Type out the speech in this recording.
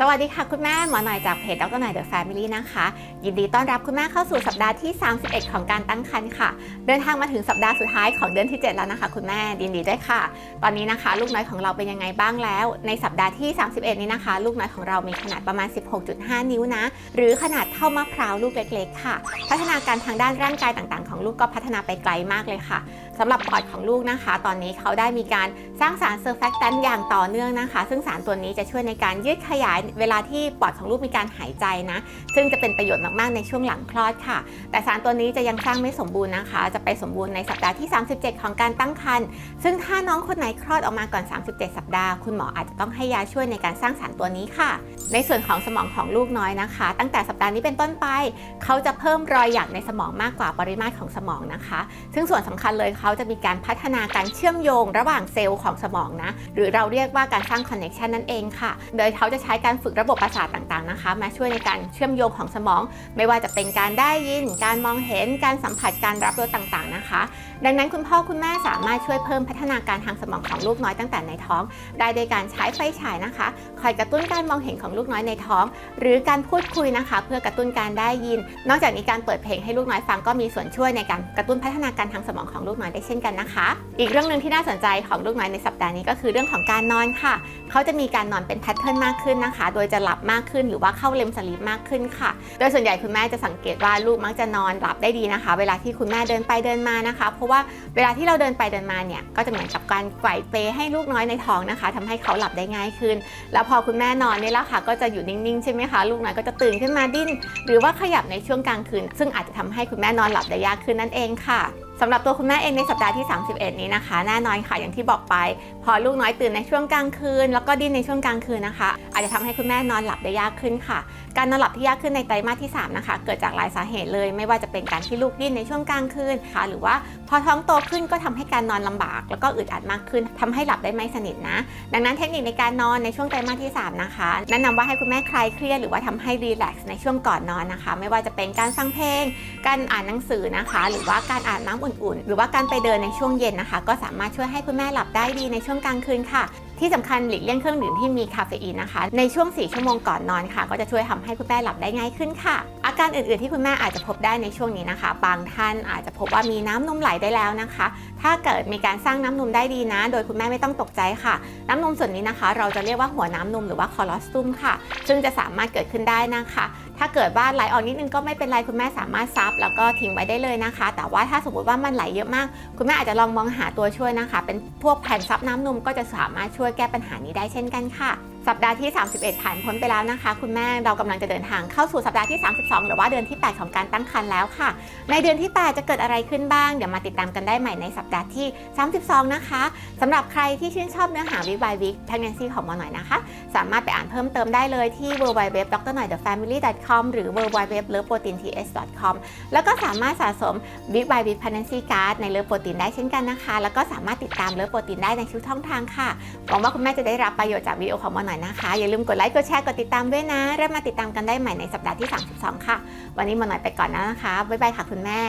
สวัสดีค่ะ คุณแม่หมอหน่อยจากเพจดรหน่อยเดอะแฟมิลี่นะคะ ยินดีต้อนรับคุณแม่เข้าสู่สัปดาห์ที่ 31 ของการตั้งครรภ์ค่ะ เดินทางมาถึงสัปดาห์สุดท้ายของเดือนที่ 7 แล้วนะคะ คุณแม่ยินดีด้วยค่ะ ตอนนี้นะคะ ลูกน้อยของเราเป็นยังไงบ้างแล้ว ในสัปดาห์ที่ 31 นี้นะคะ ลูกน้อยของเรามีขนาดประมาณ 16.5 นิ้วนะ หรือขนาดเท่ามะพร้าวลูกเล็กๆค่ะ พัฒนาการทางด้านร่างกายต่างๆ ของลูกก็พัฒนาไปไกลมากเลยค่ะ สำหรับปอดของลูกนะคะ ตอนนี้เขาได้มีการสร้างสารเซอร์แฟกตันอย่างต่อเนื่องนะคะ ซึ่งสารตัวนี้จะช่วยในการยืดขยายเวลาที่ปอดของลูกมีการหายใจนะ ซึ่งจะเป็นประโยชน์มากๆในช่วงหลังคลอดค่ะ แต่สารตัวนี้จะยังสร้างไม่สมบูรณ์นะคะ จะไปสมบูรณ์ในสัปดาห์ที่ 37 ของการตั้งครรภ์ซึ่งถ้าน้องคนไหนคลอดออกมาก่อน 37 สัปดาห์ คุณหมออาจจะต้องให้ยาช่วยในการสร้างสารตัวนี้ค่ะ ในส่วนของสมองของลูกน้อยนะคะ ตั้งแต่สัปดาห์นี้เป็นต้นไป เขาจะเพิ่มรอยหยักในสมองมากกว่าปริมาตรของสมองนะคะ ซึ่งส่วนสำคัญเลยค่ะเขาจะมีการพัฒนาการเชื่อมโยงระหว่างเซลล์ของสมองนะ หรือเราเรียกว่าการสร้างคอนเน็ชันนั่นเองค่ะ โดยเขาจะใช้การฝึกระบบประสาทต่างๆนะคะ มาช่วยในการเชื่อมโยงของสมอง ไม่ว่าจะเป็นการได้ยิน การมองเห็น การสัมผัส การรับรสต่างๆนะคะ ดังนั้นคุณพ่อคุณแม่สามารถช่วยเพิ่มพัฒนาการทางสมองของลูกน้อยตั้งแต่ในท้อง ได้โดยการใช้ไฟฉายนะคะ คอยกระตุ้นการมองเห็นของลูกน้อยในท้อง หรือการพูดคุยนะคะ เพื่อกระตุ้นการได้ยิน นอกจากนี้การเปิดเพลงให้ลูกน้อยฟังก็มีส่วนช่วยในการกระตุ้นพัฒนาการทางสมองของลูกน้อยได้เช่นกันนะคะ อีกเรื่องหนึ่งที่น่าสนใจของลูกน้อยในสัปดาห์นี้ก็คือเรื่องของการนอนค่ะ เขาจะมีการนอนเป็นแพทเทิร์นมากขึ้นนะคะ โดยจะหลับมากขึ้นหรือว่าเข้าเลมสลีปมากขึ้นค่ะ โดยส่วนใหญ่คุณแม่จะสังเกตว่าลูกมักจะนอนหลับได้ดีนะคะ เวลาที่คุณแม่เดินไปเดินมานะคะ เพราะว่าเวลาที่เราเดินไปเดินมาเนี่ยก็จะเหมือนกับการไกวเปให้ลูกน้อยในท้องนะคะทำให้เขาหลับได้ง่ายขึ้น แล้วพอคุณแม่นอนนี่แหละค่ะ ก็จะอยู่นิ่งๆใช่ไหมคะลูกน้อยก็จะตื่นขึ้นมาดิ้น หรือว่าขยับในช่วงกลางคืน ซึ่งอาจจะทำให้คุณแม่นอนหลับได้ยากขึ้นนั่นเองค่ะ สำหรับตัวคุณแม่เองในสัปดาห์ที่ 31 นี้นะคะ แน่นอนค่ะอย่างที่บอกไป พอลูกน้อยตื่นในช่วงกลางคืน แล้วก็ดิ้นในช่วงกลางคืนนะคะ อาจจะทำให้คุณแม่นอนหลับได้ยากขึ้นค่ะ การนอนหลับที่ยากขึ้นในไตรมาสที่ 3 นะคะ เกิดจากหลายสาเหตุเลย ไม่ว่าจะเป็นการที่ลูกดิ้นในช่วงกลางคืนค่ะ หรือว่าพอท้องโตขึ้นก็ทำให้การนอนลำบาก แล้วก็อึดอัดมากขึ้นทำให้หลับได้ไม่สนิทนะ ดังนั้นเทคนิคในการนอนในช่วงไตรมาสที่ 3 นะคะ แนะนำว่าให้คุณแม่คลายเครียดหรือว่าทำให้รีแลกซ์ในช่วงก่อนนอนนะคะ ไม่ว่าจะเป็นการฟังเพลง การอ่านหนังสือนะคะ หรือว่าการอาบน้ำอุ่นๆ หรือว่าการไปเดินในช่วงเย็นนะคะ ก็สามารถช่วยให้คุณแม่หลับได้ดีในช่วงกลางคืนค่ะ ที่สำคัญหลีกเลี่ยงเครื่องดื่มที่มีคาเฟอีนนะคะ ในช่วง 4 ชั่วโมงก่อนนอนค่ะ ก็จะช่วยทำให้คุณแม่หลับได้ง่ายขึ้นค่ะ อาการอื่นๆ ที่คุณแม่อาจจะพบได้ในช่วงนี้นะคะ บางท่านอาจจะพบว่ามีน้ำนมไหลได้แล้วนะคะ ถ้าเกิดมีการสร้างน้ำนมได้ดีนะ โดยคุณแม่ไม่ต้องตกใจค่ะ น้ำนมส่วนนี้นะคะ เราจะเรียกว่าหัวน้ำนมหรือว่าคอลอสตุมค่ะ ซึ่งจะสามารถเกิดขึ้นได้นะคะถ้าเกิดว่าไหลออกนิดนึงก็ไม่เป็นไรคุณแม่สามารถซับแล้วก็ทิ้งไว้ได้เลยนะคะ แต่ว่าถ้าสมมติว่ามันไหลเยอะมาก คุณแม่อาจจะลองมองหาตัวช่วยนะคะ เป็นพวกแผ่นซับน้ำนมก็จะสามารถช่วยแก้ปัญหานี้ได้เช่นกันค่ะสัปดาห์ที่ 31 ผ่านพ้นไปแล้วนะคะ คุณแม่เรากำลังจะเดินทางเข้าสู่สัปดาห์ที่ 32 หรือว่าเดือนที่ 8 ของการตั้งครรภ์แล้วค่ะ ในเดือนที่ 8 จะเกิดอะไรขึ้นบ้าง เดี๋ยวมาติดตามกันได้ใหม่ในสัปดาห์ที่ 32 นะคะสำหรับใครที่ชื่นชอบเนื้อหาวิบายวิก pregnancy ของหมอหน่อยนะคะ สามารถไปอ่านเพิ่มเติมได้เลยที่ w w w d r n o i t h e f a m i l y c o m หรือ w w w l o v e p r o t e i n t s c o m แล้วก็สามารถสะสม Big by Big Pregnancy Card ในเลิฟโปรตีนได้เช่นกันนะคะ แล้วก็สามารถติดตามเลิฟโปรตีนได้ในชุกช่องทางค่ะ หวังว่าคุณแม่จะได้รับประโยชน์จากวิดีโอของหมอหน่อยนะคะ อย่าลืมกดไลค์ กดแชร์ กดติดตามด้วยนะ เริ่มมาติดตามกันได้ใหม่ในสัปดาห์ที่ 32 ค่ะ วันนี้หมอหน่อยไปก่อนแล้วนะคะ บ๊ายบายค่ะคุณแม่